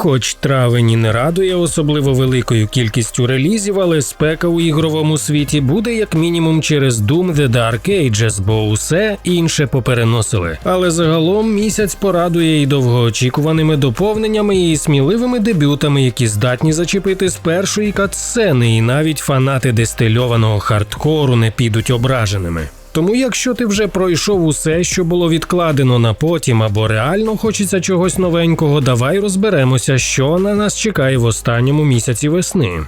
Хоч травень і не радує особливо великою кількістю релізів, але спека у ігровому світі буде як мінімум через Doom The Dark Ages, бо усе інше попереносили. Але загалом місяць порадує і довгоочікуваними доповненнями і сміливими дебютами, які здатні зачепити з першої катсцени, і навіть фанати дистильованого хардкору не підуть ображеними. Тому, якщо ти вже пройшов усе, що було відкладено на потім, або реально хочеться чогось новенького, давай розберемося, що на нас чекає в останньому місяці весни.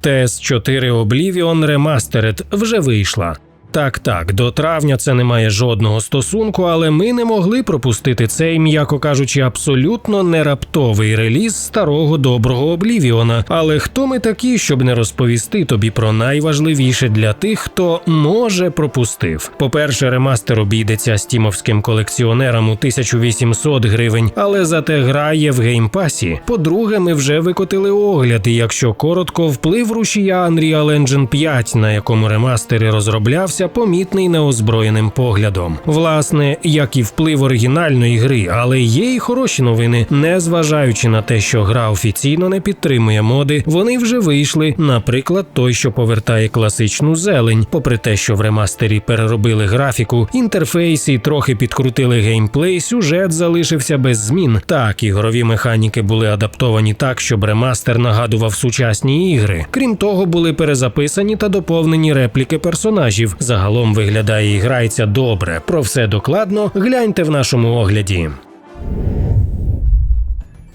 ТС 4 Oblivion Remastered вже вийшла. Так, так, до травня це не має жодного стосунку, але ми не могли пропустити цей, м'яко кажучи, абсолютно не раптовий реліз старого доброго Облівіона. Але хто ми такі, щоб не розповісти тобі про найважливіше для тих, хто може пропустив? По-перше, ремастер обійдеться стімовським колекціонерам у 1800 гривень, але зате грає в геймпасі. По-друге, ми вже викотили огляд, і якщо коротко, вплив рушія Unreal Engine 5, на якому ремастери розроблявся, помітний неозброєним поглядом. Власне, як і вплив оригінальної гри, але є й хороші новини. Незважаючи на те, що гра офіційно не підтримує моди, вони вже вийшли. Наприклад, той, що повертає класичну зелень, попри те, що в ремастері переробили графіку, інтерфейс і трохи підкрутили геймплей, сюжет залишився без змін. Так, ігрові механіки були адаптовані так, щоб ремастер нагадував сучасні ігри. Крім того, були перезаписані та доповнені репліки персонажів. Загалом виглядає і грається добре. Про все докладно гляньте в нашому огляді.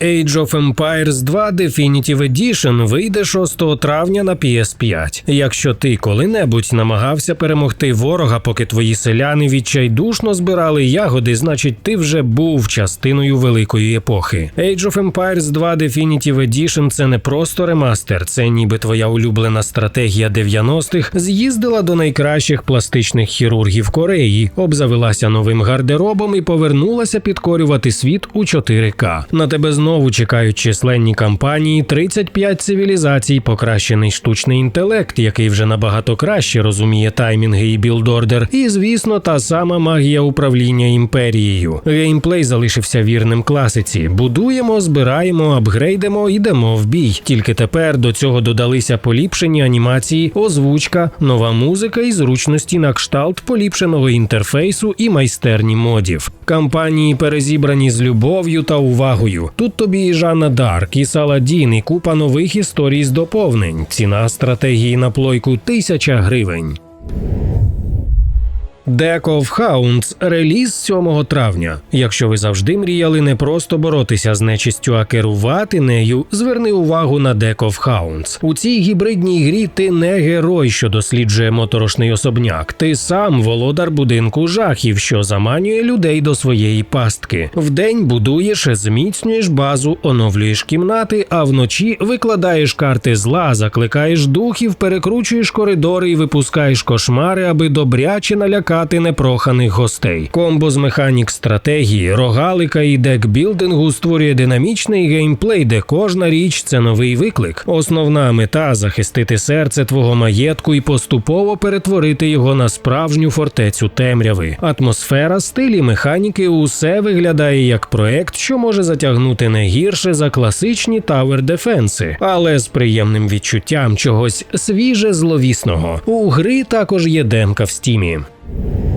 Age of Empires 2 Definitive Edition вийде 6 травня на PS5. Якщо ти коли-небудь намагався перемогти ворога, поки твої селяни відчайдушно збирали ягоди, значить ти вже був частиною великої епохи. Age of Empires 2 Definitive Edition – це не просто ремастер, це ніби твоя улюблена стратегія 90-х з'їздила до найкращих пластичних хірургів Кореї, обзавелася новим гардеробом і повернулася підкорювати світ у 4К. На тебе знову знову чекають численні кампанії, 35 цивілізацій, покращений штучний інтелект, який вже набагато краще розуміє таймінги і білдордер, і звісно, та сама магія управління імперією. Геймплей залишився вірним класиці. Будуємо, збираємо, апгрейдимо, йдемо в бій. Тільки тепер до цього додалися поліпшені анімації, озвучка, нова музика і зручності на кшталт поліпшеного інтерфейсу і майстерні модів. Кампанії перезібрані з любов'ю та увагою. Тут тобі і Жанна Дарк, і Саладін, і купа нових історій з доповнень. Ціна стратегії на плойку тисяча гривень. Deck of Hounds – реліз 7 травня. Якщо ви завжди мріяли не просто боротися з нечистю, а керувати нею, зверни увагу на Deck of Hounds. У цій гібридній грі ти не герой, що досліджує моторошний особняк. Ти сам володар будинку жахів, що заманює людей до своєї пастки. Вдень будуєш, зміцнюєш базу, оновлюєш кімнати, а вночі викладаєш карти зла, закликаєш духів, перекручуєш коридори і випускаєш кошмари, аби добряче налякати чекати непроханих гостей. Комбо з механік стратегії, рогалика і декбілдингу створює динамічний геймплей, де кожна річ це новий виклик. Основна мета захистити серце твого маєтку і поступово перетворити його на справжню фортецю темряви. Атмосфера, стилі, механіки усе виглядає як проект, що може затягнути не гірше за класичні тавер дефенси, але з приємним відчуттям чогось свіже зловісного. У гри також є демка в стімі. Yeah.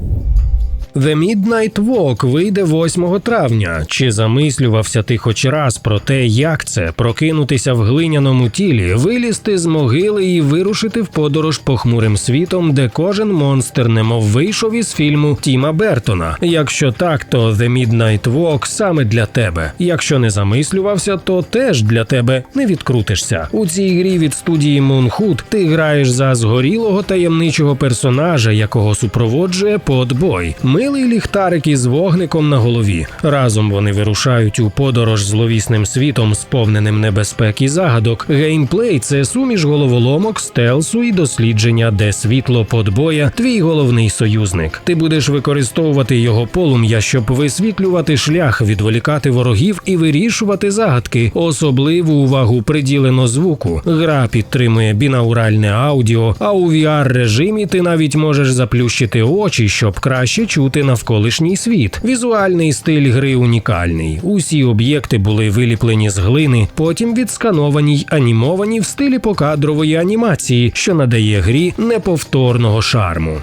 The Midnight Walk вийде 8 травня. Чи замислювався ти хоч раз про те, як це прокинутися в глиняному тілі, вилізти з могили і вирушити в подорож похмурим світом, де кожен монстр немов вийшов із фільму Тіма Бертона? Якщо так, то The Midnight Walk саме для тебе. Якщо не замислювався, то теж для тебе не відкрутишся. У цій грі від студії Moonhood ти граєш за згорілого таємничого персонажа, якого супроводжує подбой. Милий ліхтарик із вогником на голові. Разом вони вирушають у подорож зловісним світом, сповненим небезпек і загадок. Геймплей це суміш головоломок, стелсу і дослідження, де світло подбоя твій головний союзник. Ти будеш використовувати його полум'я, щоб висвітлювати шлях, відволікати ворогів і вирішувати загадки. Особливу увагу приділено звуку. Гра підтримує бінауральне аудіо, а у VR режимі ти навіть можеш заплющити очі, щоб краще чути навколишній світ. Візуальний стиль гри унікальний. Усі об'єкти були виліплені з глини, потім відскановані й анімовані в стилі покадрової анімації, що надає грі неповторного шарму.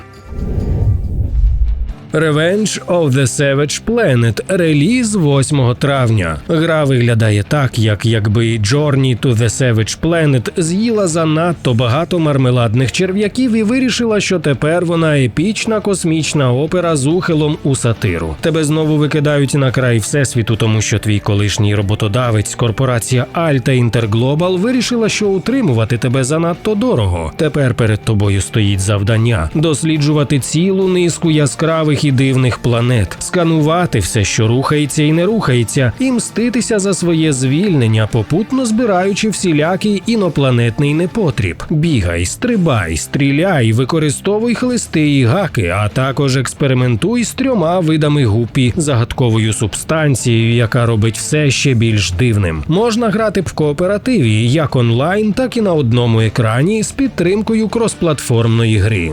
Revenge of the Savage Planet реліз 8 травня. Гра виглядає так, як якби Journey to the Savage Planet з'їла занадто багато мармеладних черв'яків і вирішила, що тепер вона епічна космічна опера з ухилом у сатиру. Тебе знову викидають на край всесвіту, тому що твій колишній роботодавець, корпорація Alta Interglobal вирішила, що утримувати тебе занадто дорого. Тепер перед тобою стоїть завдання досліджувати цілу низку яскравих і дивних планет, сканувати все, що рухається і не рухається, і мститися за своє звільнення, попутно збираючи всілякий інопланетний непотріб. Бігай, стрибай, стріляй, використовуй хлисти і гаки, а також експериментуй з трьома видами гупі, загадковою субстанцією, яка робить все ще більш дивним. Можна грати в кооперативі як онлайн, так і на одному екрані з підтримкою кросплатформної гри.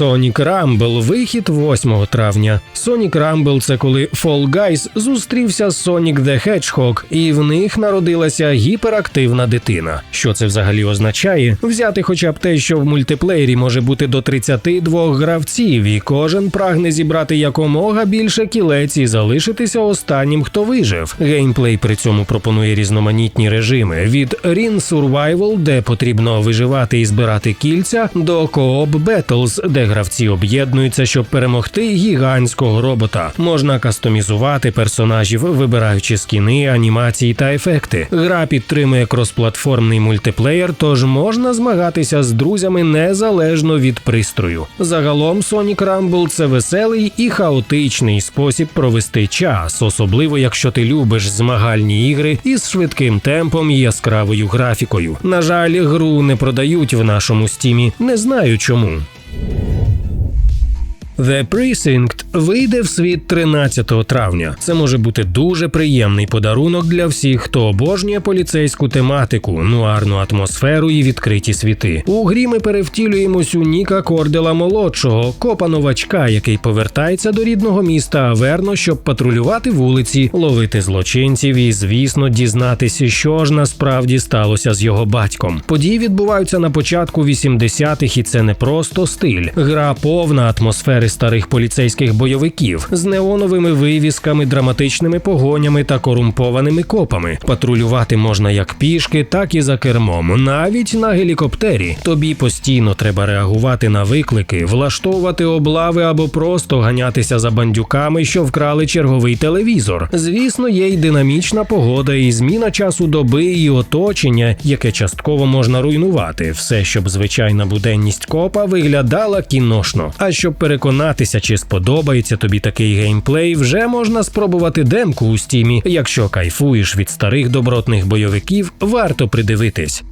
Sonic Rumble – вихід 8 травня. Sonic Rumble – це коли Fall Guys зустрівся з Sonic the Hedgehog, і в них народилася гіперактивна дитина. Що це взагалі означає? Взяти хоча б те, що в мультиплеєрі може бути до 32 гравців, і кожен прагне зібрати якомога більше кілець і залишитися останнім, хто вижив. Геймплей при цьому пропонує різноманітні режими від Ring Survival, де потрібно виживати і збирати кільця, до Co-op Battles, де гравці об'єднуються, щоб перемогти гігантського робота. Можна кастомізувати персонажів, вибираючи скіни, анімації та ефекти. Гра підтримує кросплатформний мультиплеєр, тож можна змагатися з друзями незалежно від пристрою. Загалом Sonic Rumble – це веселий і хаотичний спосіб провести час, особливо якщо ти любиш змагальні ігри із швидким темпом і яскравою графікою. На жаль, гру не продають в нашому стімі. Не знаю чому. The Precinct вийде в світ 13 травня. Це може бути дуже приємний подарунок для всіх, хто обожнює поліцейську тематику, нуарну атмосферу і відкриті світи. У грі ми перевтілюємось у Ніка Кордела молодшого, копа новачка, який повертається до рідного міста Аверно, щоб патрулювати вулиці, ловити злочинців і, звісно, дізнатися, що ж насправді сталося з його батьком. Події відбуваються на початку 80-х, і це не просто стиль. Гра повна атмосфери старих поліцейських бойовиків з неоновими вивісками, драматичними погонями та корумпованими копами. Патрулювати можна як пішки, так і за кермом, навіть на гелікоптері. Тобі постійно треба реагувати на виклики, влаштовувати облави або просто ганятися за бандюками, що вкрали черговий телевізор. Звісно, є й динамічна погода, і зміна часу доби і оточення, яке частково можна руйнувати. Все, щоб звичайна буденність копа виглядала кіношно. А щоб переконатися, чи сподобається тобі такий геймплей, вже можна спробувати демку у стімі. Якщо кайфуєш від старих добротних бойовиків, варто придивитись.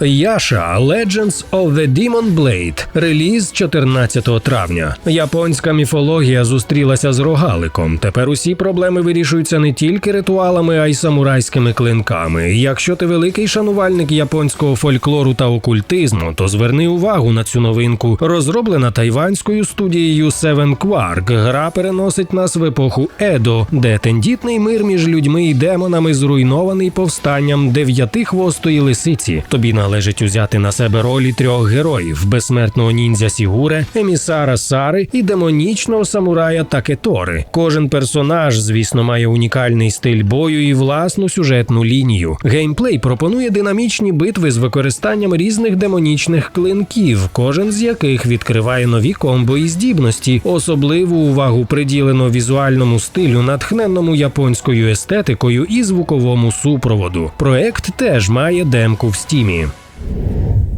Яша Legends of the Demon Blade. Реліз 14 травня. Японська міфологія зустрілася з рогаликом. Тепер усі проблеми вирішуються не тільки ритуалами, а й самурайськими клинками. Якщо ти великий шанувальник японського фольклору та окультизму, то зверни увагу на цю новинку. Розроблена тайванською студією Seven Quark. Гра переносить нас в епоху Едо, де тендітний мир між людьми і демонами зруйнований повстанням дев'ятихвостої лисиці. Тобі належить узяти на себе ролі трьох героїв: безсмертного ніндзя Сігуре, емісара Сари і демонічного самурая Такетори. Кожен персонаж, звісно, має унікальний стиль бою і власну сюжетну лінію. Геймплей пропонує динамічні битви з використанням різних демонічних клинків, кожен з яких відкриває нові комбо і здібності. Особливу увагу приділено візуальному стилю, натхненному японською естетикою і звуковому супроводу. Проект теж має демку в стімі. you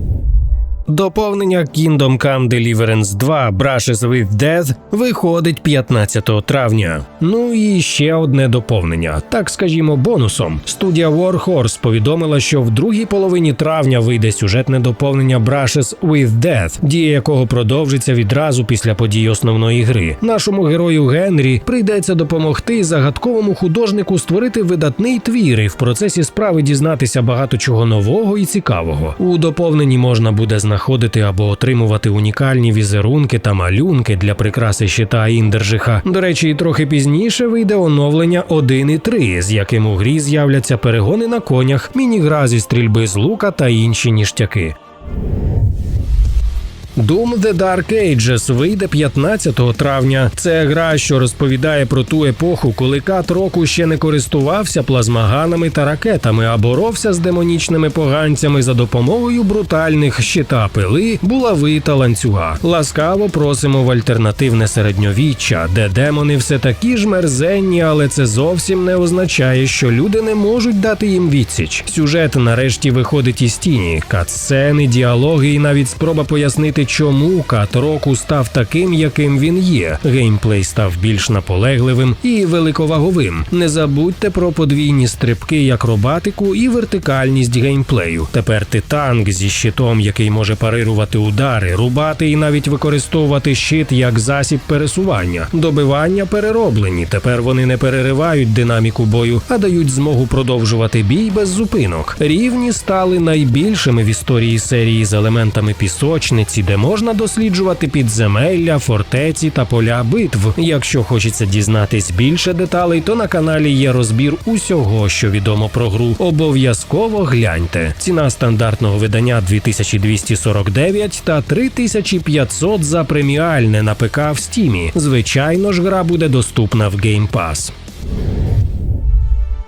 Доповнення Kingdom Come Deliverance 2 Brushes with Death виходить 15 травня. Ну і ще одне доповнення, так скажімо, бонусом. Студія Warhorse повідомила, що в другій половині травня вийде сюжетне доповнення Brushes with Death, дія якого продовжиться відразу після подій основної гри. Нашому герою Генрі прийдеться допомогти загадковому художнику створити видатний твір і в процесі справи дізнатися багато чого нового і цікавого. У доповненні можна буде знаходити або отримувати унікальні візерунки та малюнки для прикраси щита Індержиха. До речі, трохи пізніше вийде оновлення 1.3, з яким у грі з'являться перегони на конях, міні-гра зі стрільби з лука та інші ніштяки. Doom The Dark Ages вийде 15 травня. Це гра, що розповідає про ту епоху, коли кат року ще не користувався плазмаганами та ракетами, а боровся з демонічними поганцями за допомогою брутальних щита пили, булави та ланцюга. Ласкаво просимо в альтернативне середньовіччя, де демони все такі ж мерзенні, але це зовсім не означає, що люди не можуть дати їм відсіч. Сюжет нарешті виходить із тіні, катсцени, діалоги і навіть спроба пояснити чому кат року став таким, яким він є. Геймплей став більш наполегливим і великоваговим. Не забудьте про подвійні стрибки, акробатику і вертикальність геймплею. Тепер ти танк зі щитом, який може парирувати удари, рубати і навіть використовувати щит як засіб пересування. Добивання перероблені. Тепер вони не переривають динаміку бою, а дають змогу продовжувати бій без зупинок. Рівні стали найбільшими в історії серії з елементами пісочниці, де можна досліджувати підземелля, фортеці та поля битв. Якщо хочеться дізнатись більше деталей, то на каналі є розбір усього, що відомо про гру. Обов'язково гляньте. Ціна стандартного видання 2249 та 3500 за преміальне на ПК в стімі. Звичайно ж, гра буде доступна в Game Pass.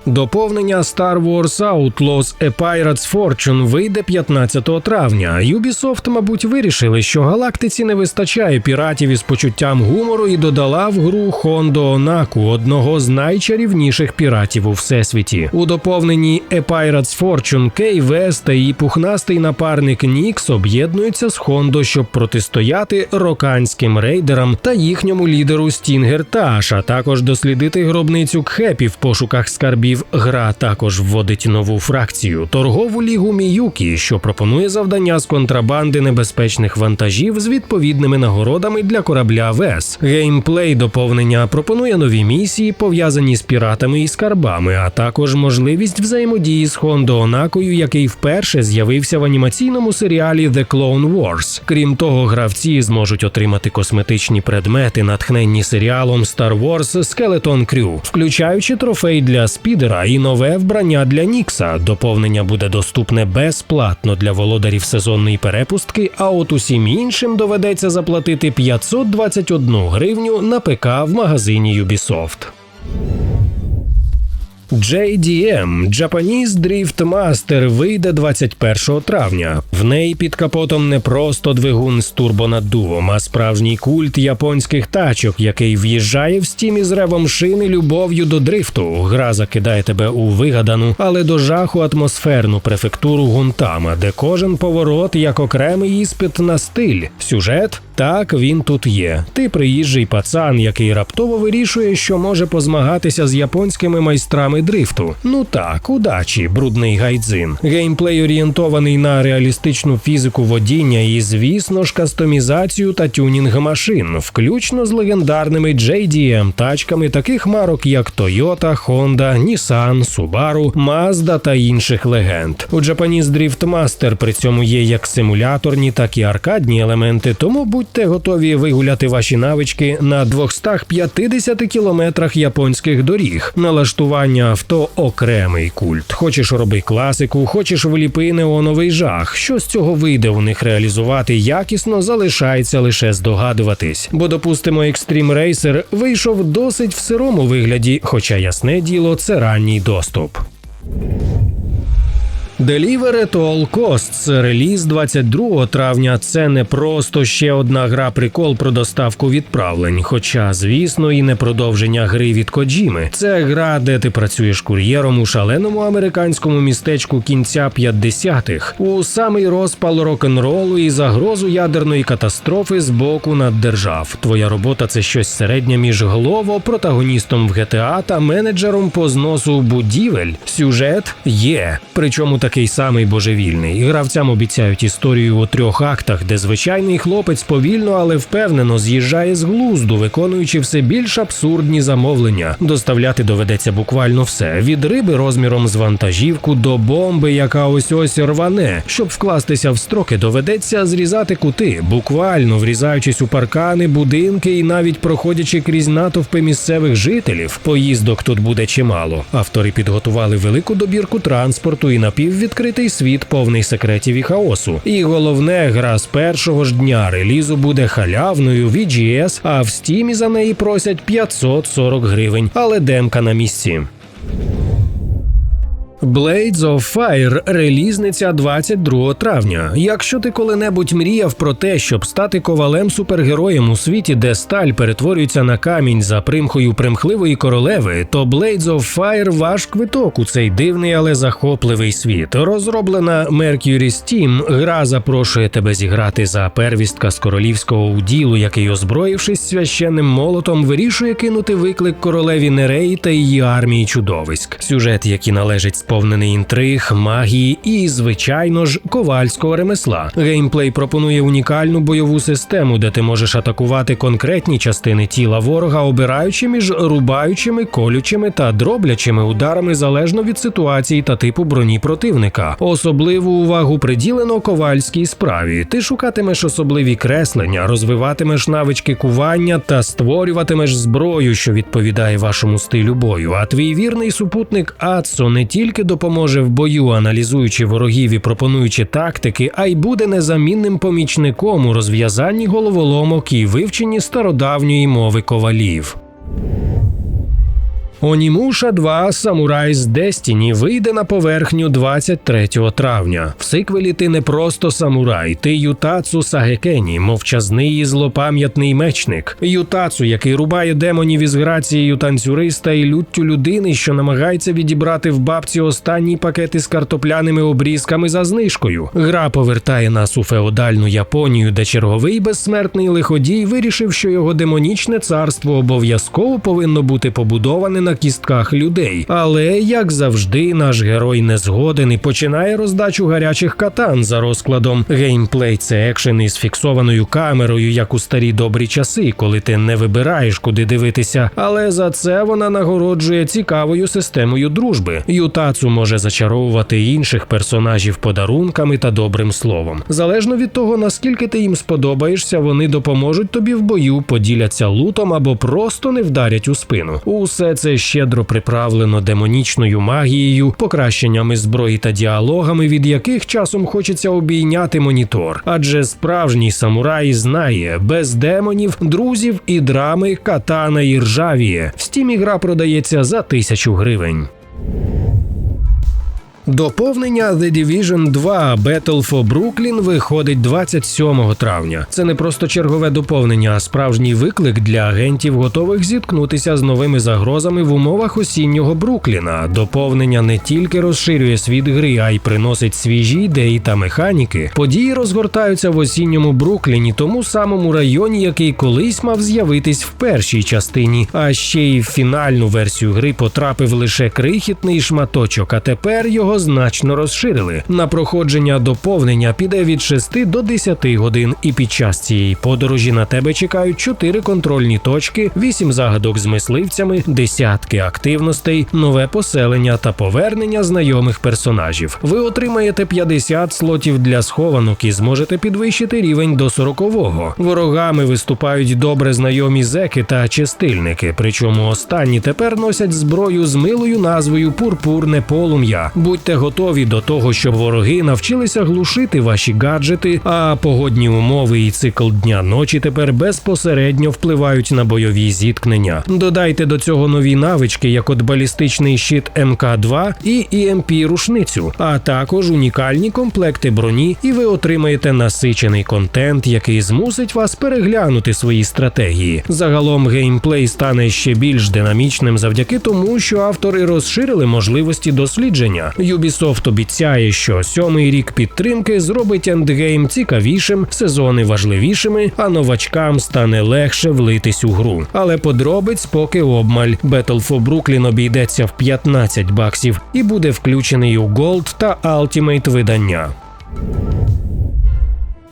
Доповнення Star Wars Outlaws A Pirate's Fortune вийде 15 травня. Ubisoft, мабуть, вирішили, що галактиці не вистачає піратів із почуттям гумору і додала в гру Хондо Онаку, одного з найчарівніших піратів у всесвіті. У доповненні A Pirate's Fortune Кей Вест та її пухнастий напарник Нікс об'єднуються з Хондо, щоб протистояти роканським рейдерам та їхньому лідеру Стінгер Таш, а також дослідити гробницю Кхепі в пошуках скарбів. Гра також вводить нову фракцію торгову лігу Міюкі, що пропонує завдання з контрабанди небезпечних вантажів з відповідними нагородами для корабля ВЕС. Геймплей доповнення пропонує нові місії, пов'язані з піратами і скарбами, а також можливість взаємодії з Хондо Онакою, який вперше з'явився в анімаційному серіалі The Clone Wars. Крім того, гравці зможуть отримати косметичні предмети, натхненні серіалом Star Wars Skeleton Crew, включаючи трофей для спідера і нове вбрання для Нікса. Доповнення буде доступне безплатно для володарів сезонної перепустки. А от усім іншим доведеться заплатити 521 гривню на ПК в магазині Ubisoft. JDM Japanese Drift Master вийде 21 травня. В неї під капотом не просто двигун з турбонаддувом, а справжній культ японських тачок, який в'їжджає в стімі з ревом шини любов'ю до дрифту. Гра закидає тебе у вигадану, але до жаху атмосферну префектуру Гунтама, де кожен поворот як окремий іспит на стиль. Сюжет так він тут є. Ти приїжджий пацан, який раптово вирішує, що може позмагатися з японськими майстрами дрифту. Ну так, удачі, брудний гайдзин. Геймплей орієнтований на реалістичну фізику водіння і, звісно ж, кастомізацію та тюнінг машин, включно з легендарними JDM тачками таких марок, як Toyota, Honda, Nissan, Subaru, Mazda та інших легенд. У Japanese Drift Master при цьому є як симуляторні, так і аркадні елементи, тому будьте готові вигуляти ваші навички на 250 кілометрах японських доріг. Налаштування авто окремий культ. Хочеш роби класику, хочеш вліпи неоновий жах. Що з цього вийде у них реалізувати якісно, залишається лише здогадуватись. Бо, допустимо, Extreme Racer вийшов досить в сирому вигляді, хоча ясне діло, це ранній доступ. Deliver at All Costs реліз 22 травня. Це не просто ще одна гра прикол про доставку відправлень. Хоча, звісно, і не продовження гри від Коджіми. Це гра, де ти працюєш кур'єром у шаленому американському містечку кінця 50-х, у самий розпал рок-н-ролу і загрозу ядерної катастрофи з боку наддержав. Твоя робота це щось середнє між Глово, протагоністом в GTA та менеджером по зносу будівель. Сюжет є, причому такий самий божевільний. Гравцям обіцяють історію у трьох актах, де звичайний хлопець повільно, але впевнено з'їжджає з глузду, виконуючи все більш абсурдні замовлення. Доставляти доведеться буквально все: від риби розміром з вантажівку до бомби, яка ось ось рване. Щоб вкластися в строки, доведеться зрізати кути, буквально врізаючись у паркани, будинки і навіть проходячи крізь натовпи місцевих жителів. Поїздок тут буде чимало. Автори підготували велику добірку транспорту і напіввідкритий світ, повний секретів і хаосу. І головне, гра з першого ж дня релізу буде халявною в EGS, а в Steam за неї просять 540 гривень, але демка на місці. Blades of Fire релізниця 22 травня. Якщо ти коли-небудь мріяв про те, щоб стати ковалем супергероєм у світі, де сталь перетворюється на камінь за примхою примхливої королеви, то Blades of Fire ваш квиток у цей дивний, але захопливий світ. Розроблена Mercury Steam, гра запрошує тебе зіграти за первістка з королівського уділу, який, озброївшись священним молотом, вирішує кинути виклик королеві Нереї та її армії чудовиськ. Сюжет, який належить сповнений інтриг, магії і, звичайно ж, ковальського ремесла. Геймплей пропонує унікальну бойову систему, де ти можеш атакувати конкретні частини тіла ворога, обираючи між рубаючими, колючими та дроблячими ударами залежно від ситуації та типу броні противника. Особливу увагу приділено ковальській справі. Ти шукатимеш особливі креслення, розвиватимеш навички кування та створюватимеш зброю, що відповідає вашому стилю бою. А твій вірний супутник Ацо не тільки допоможе в бою, аналізуючи ворогів і пропонуючи тактики, а й буде незамінним помічником у розв'язанні головоломок і вивченні стародавньої мови ковалів. Онімуша 2 Samurai з Destiny вийде на поверхню 23 травня. В сиквелі ти не просто самурай, ти Ютацу Сагекені, мовчазний і злопам'ятний мечник. Ютацу, який рубає демонів із грацією танцюриста і люттю людини, що намагається відібрати в бабці останній пакет із картопляними обрізками за знижкою. Гра повертає нас у феодальну Японію, де черговий безсмертний лиходій вирішив, що його демонічне царство обов'язково повинно бути побудоване на кістках людей. Але як завжди, наш герой не згоден і починає роздачу гарячих катан за розкладом. Геймплей це екшен із фіксованою камерою, як у старі добрі часи, коли ти не вибираєш, куди дивитися. Але за це вона нагороджує цікавою системою дружби. Ютацу може зачаровувати інших персонажів подарунками та добрим словом. Залежно від того, наскільки ти їм сподобаєшся, вони допоможуть тобі в бою, поділяться лутом або просто не вдарять у спину. Усе це щедро приправлено демонічною магією, покращеннями зброї та діалогами, від яких часом хочеться обійняти монітор. Адже справжній самурай знає, без демонів, друзів і драми катана і ржавіє. В стімі гра продається за тисячу гривень. Доповнення The Division 2 Battle for Brooklyn виходить 27 травня. Це не просто чергове доповнення, а справжній виклик для агентів, готових зіткнутися з новими загрозами в умовах осіннього Брукліна. Доповнення не тільки розширює світ гри, а й приносить свіжі ідеї та механіки. Події розгортаються в осінньому Брукліні, тому самому районі, який колись мав з'явитись в першій частині. А ще й в фінальну версію гри потрапив лише крихітний шматочок, а тепер його значно розширили. На проходження доповнення піде від 6 до 10 годин, і під час цієї подорожі на тебе чекають 4 контрольні точки, 8 загадок з мисливцями, десятки активностей, нове поселення та повернення знайомих персонажів. Ви отримаєте 50 слотів для схованок і зможете підвищити рівень до 40-го. Ворогами виступають добре знайомі зеки та чистильники. Причому останні тепер носять зброю з милою назвою Пурпурне полум'я. Будьте готові до того, щоб вороги навчилися глушити ваші гаджети, а погодні умови і цикл дня ночі тепер безпосередньо впливають на бойові зіткнення. Додайте до цього нові навички, як от балістичний щит МК-2 і emp рушницю, а також унікальні комплекти броні, і ви отримаєте насичений контент, який змусить вас переглянути свої стратегії. Загалом геймплей стане ще більш динамічним завдяки тому, що автори розширили можливості дослідження. Ubisoft обіцяє, що сьомий рік підтримки зробить ендгейм цікавішим, сезони важливішими, а новачкам стане легше влитись у гру. Але подробиць поки обмаль. Battle for Brooklyn обійдеться в 15 баксів і буде включений у Gold та Ultimate видання.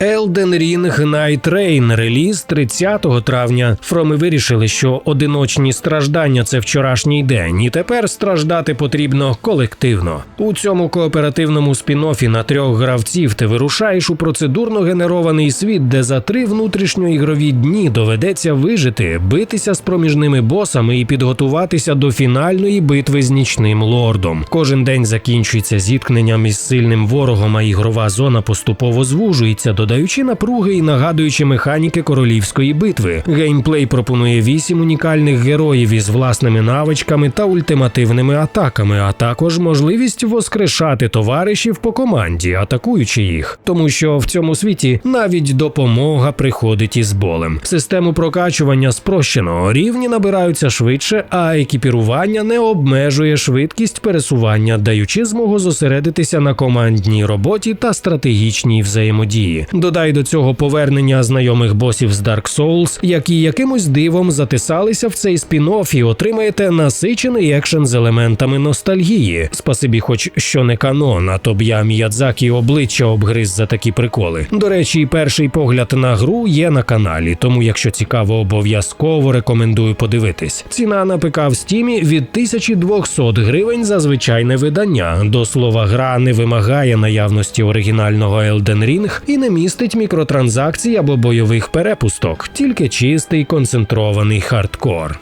Elden Ring Night Rain реліз 30 травня. Фроми вирішили, що одиночні страждання це вчорашній день, і тепер страждати потрібно колективно. У цьому кооперативному спін-оффі на трьох гравців ти вирушаєш у процедурно генерований світ, де за три внутрішньоігрові дні доведеться вижити, битися з проміжними босами і підготуватися до фінальної битви з нічним лордом. Кожен день закінчується зіткненням із сильним ворогом, а ігрова зона поступово звужується, додаючи напруги і нагадуючи механіки королівської битви. Геймплей пропонує вісім унікальних героїв із власними навичками та ультимативними атаками, а також можливість воскрешати товаришів по команді, атакуючи їх. Тому що в цьому світі навіть допомога приходить із болем. Систему прокачування спрощено, рівні набираються швидше, а екіпірування не обмежує швидкість пересування, даючи змогу зосередитися на командній роботі та стратегічній взаємодії. Додай до цього повернення знайомих босів з Dark Souls, які якимось дивом затисалися в цей спін-офф і отримаєте насичений екшен з елементами ностальгії. Спасибі, хоч що не канон, а то б я Міядзакі обличчя обгриз за такі приколи. До речі, перший погляд на гру є на каналі, тому якщо цікаво, обов'язково рекомендую подивитись. Ціна на ПК в стімі від 1200 гривень за звичайне видання. До слова, гра не вимагає наявності оригінального Elden Ring і не містить мікротранзакцій або бойових перепусток, тільки чистий концентрований хардкор.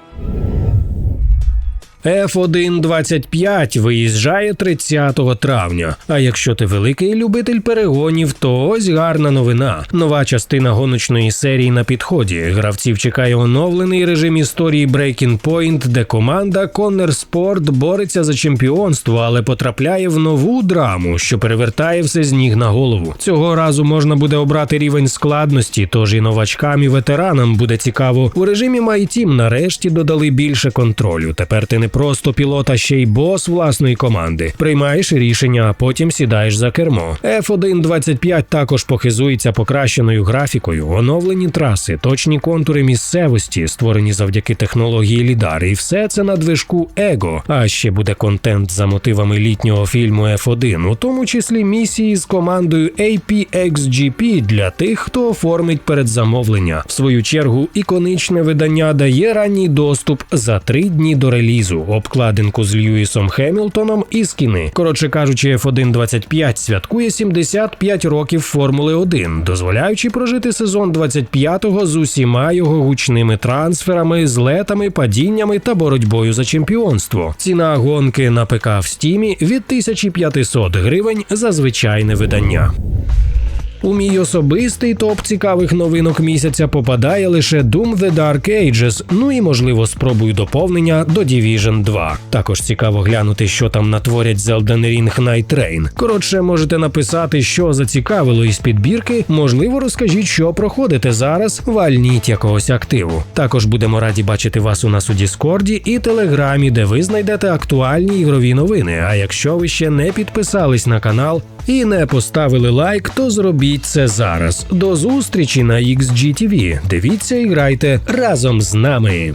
F1.25 виїжджає 30 травня. А якщо ти великий любитель перегонів, то ось гарна новина. Нова частина гоночної серії на підході. Гравців чекає оновлений режим історії Breaking Point, де команда Conner Sport бореться за чемпіонство, але потрапляє в нову драму, що перевертає все з ніг на голову. Цього разу можна буде обрати рівень складності, тож і новачкам і ветеранам буде цікаво. У режимі My Team нарешті додали більше контролю. Тепер ти не просто пілот, а ще й бос власної команди. Приймаєш рішення, а потім сідаєш за кермо. F1.25 також похизується покращеною графікою, оновлені траси, точні контури місцевості, створені завдяки технології Лідар, і все це на движку Его. А ще буде контент за мотивами літнього фільму F1, у тому числі місії з командою APXGP для тих, хто оформить передзамовлення. В свою чергу, іконичне видання дає ранній доступ за три дні до релізу, обкладинку з Льюісом Хемілтоном і скіни. Коротше кажучи, F1.25 святкує 75 років Формули 1, дозволяючи прожити сезон 25-го з усіма його гучними трансферами, злетами, падіннями та боротьбою за чемпіонство. Ціна гонки на ПК в стімі від 1500 гривень за звичайне видання. У мій особистий топ цікавих новинок місяця попадає лише Doom The Dark Ages, ну і можливо спробую доповнення до Division 2. Також цікаво глянути, що там натворять з Elden Ring Night Train. Коротше, можете написати, що зацікавило із підбірки. Можливо, розкажіть, що проходите зараз. Вальніть якогось активу. Також будемо раді бачити вас у нас у Діскорді і Телеграмі, де ви знайдете актуальні ігрові новини. А якщо ви ще не підписались на канал і не поставили лайк, то зробіть це зараз. До зустрічі на XGTV. Дивіться і грайте разом з нами.